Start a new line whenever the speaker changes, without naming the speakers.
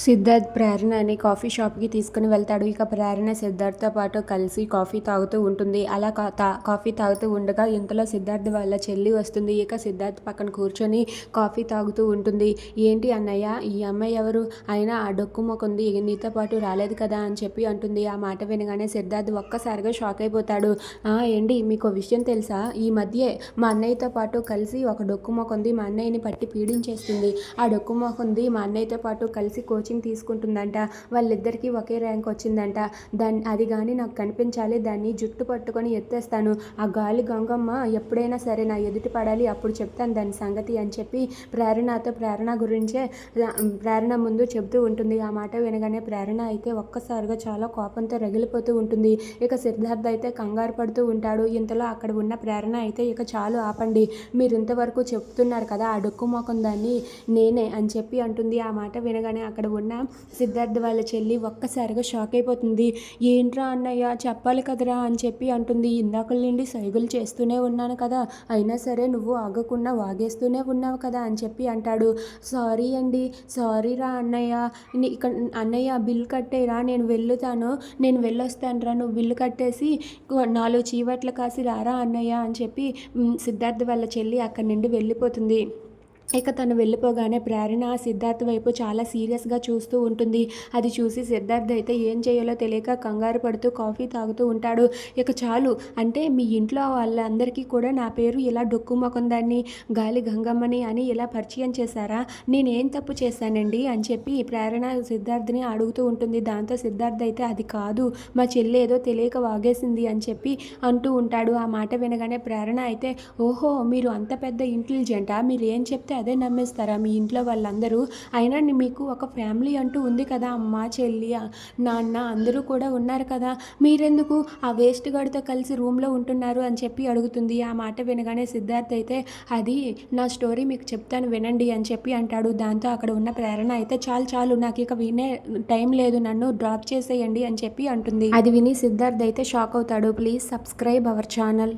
Siddharth ప్రేరణని coffee షాప్కి తీసుకుని వెళ్తాడు. ఇక ప్రేరణ సిద్ధార్థ్తో పాటు కలిసి కాఫీ తాగుతూ ఉంటుంది. అలా తా- కాఫీ తాగుతూ ఉండగా ఇంతలో సిద్ధార్థ్ వాళ్ళ చెల్లి వస్తుంది. ఇక సిద్ధార్థ్ పక్కన కూర్చొని కాఫీ తాగుతూ ఉంటుంది. ఏంటి అన్నయ్య ఈ అమ్మాయి ఎవరు? అయినా ఆ డొక్కు మొక్కుంది నీతో పాటు రాలేదు కదా అని చెప్పి అంటుంది. ఆ మాట వినగానే సిద్ధార్థ్ ఒక్కసారిగా షాక్ అయిపోతాడు. ఏంటి? మీకు విషయం తెలుసా? ఈ మధ్యే మా అన్నయ్యతో పాటు కలిసి ఒక డొక్కు మొక్కుంది మా అన్నయ్యని పట్టి పీడించేస్తుంది. ఆ డొక్కు మొక్కుంది మా అన్నయ్యతో పాటు కలిసి కోచింగ్ తీసుకుంటుందంట. వాళ్ళిద్దరికీ ఒకే ర్యాంక్ వచ్చిందంట. దాన్ని అది కానీ నాకు కనిపించాలి. దాన్ని జుట్టు పట్టుకొని ఎత్తేస్తాను. ఆ గాలి గంగమ్మ ఎప్పుడైనా సరే నా ఎదుటి పడాలి అప్పుడు చెప్తాను దాని సంగతి అని చెప్పి ప్రేరణతో ప్రేరణ గురించే ప్రేరణ ముందు చెబుతూ ఉంటుంది. ఆ మాట వినగానే ప్రేరణ అయితే ఒక్కసారిగా చాలా కోపంతో రగిలిపోతూ ఉంటుంది. ఇక సిద్ధార్థ అయితే కంగారు పడుతూ ఉంటాడు. ఇంతలో అక్కడ ఉన్న ప్రేరణ అయితే ఇక చాలు ఆపండి. మీరు ఇంతవరకు చెప్తున్నారు కదా ఆ డొక్కు మోకం దాన్ని నేనే అని చెప్పి అంటుంది. ఆ మాట వినగానే అక్కడ ఉన్న సిద్ధార్థ వాళ్ళ చెల్లి ఒక్కసారిగా షాక్ అయిపోతుంది. ఏంట్రా అన్నయ్య చెప్పాలి కదరా అని చెప్పి అంటుంది. ఇందాకల నుండి సైగులు చేస్తూనే ఉన్నాను కదా. అయినా సరే నువ్వు ఆగకుండా వాగేస్తూనే ఉన్నావు కదా అని చెప్పి అంటాడు. సారీ అండి సారీ రా అన్నయ్య. ఇక్కడ అన్నయ్య బిల్ కట్టేరా నేను వెళ్ళుతాను. నేను వెళ్ళొస్తాను రా నువ్వు బిల్లు కట్టేసి నాలుగు చీవట్లు కాసి రారా అన్నయ్య అని చెప్పి సిద్ధార్థ వాళ్ళ చెల్లి అక్కడి నుండి వెళ్ళిపోతుంది. ఇక తను వెళ్ళిపోగానే ప్రేరణ సిద్ధార్థ్ వైపు చాలా సీరియస్గా చూస్తూ ఉంటుంది. అది చూసి సిద్ధార్థ్ అయితే ఏం చేయాలో తెలియక కంగారు పడుతూ కాఫీ తాగుతూ ఉంటాడు. ఇక చాలు అంటే మీ ఇంట్లో వాళ్ళందరికీ కూడా నా పేరు ఇలా డొక్కు దాన్ని గాలి గంగమ్మని అని ఇలా పరిచయం చేశారా? నేనేం తప్పు చేశానండి? అని చెప్పి ప్రేరణ సిద్ధార్థ్ని అడుగుతూ ఉంటుంది. దాంతో సిద్ధార్థ్ అయితే అది కాదు మా చెల్లి ఏదో తెలియక వాగేసింది అని చెప్పి అంటూ ఉంటాడు. ఆ మాట వినగానే ప్రేరణ అయితే ఓహో మీరు అంత పెద్ద ఇంటెలిజెంటా? మీరు ఏం చెప్తే అదే నమ్మేస్తారా? మీ ఇంట్లో వాళ్ళందరూ. అయినా మీకు ఒక ఫ్యామిలీ అంటూ ఉంది కదా అమ్మ చెల్లి నాన్న అందరూ కూడా ఉన్నారు కదా. మీరెందుకు ఆ వేస్ట్ గడితో కలిసి రూమ్లో ఉంటున్నారు అని చెప్పి అడుగుతుంది. ఆ మాట వినగానే సిద్ధార్థ్ అయితే అది నా స్టోరీ మీకు చెప్తాను వినండి అని చెప్పి అంటాడు. దాంతో అక్కడ ఉన్న ప్రేరణ అయితే చాలు చాలు నాకు ఇక వినే టైం లేదు. నన్ను డ్రాప్ చేసేయండి అని చెప్పి అంటుంది. అది విని సిద్ధార్థ్ అయితే షాక్ అవుతాడు. Please subscribe our channel.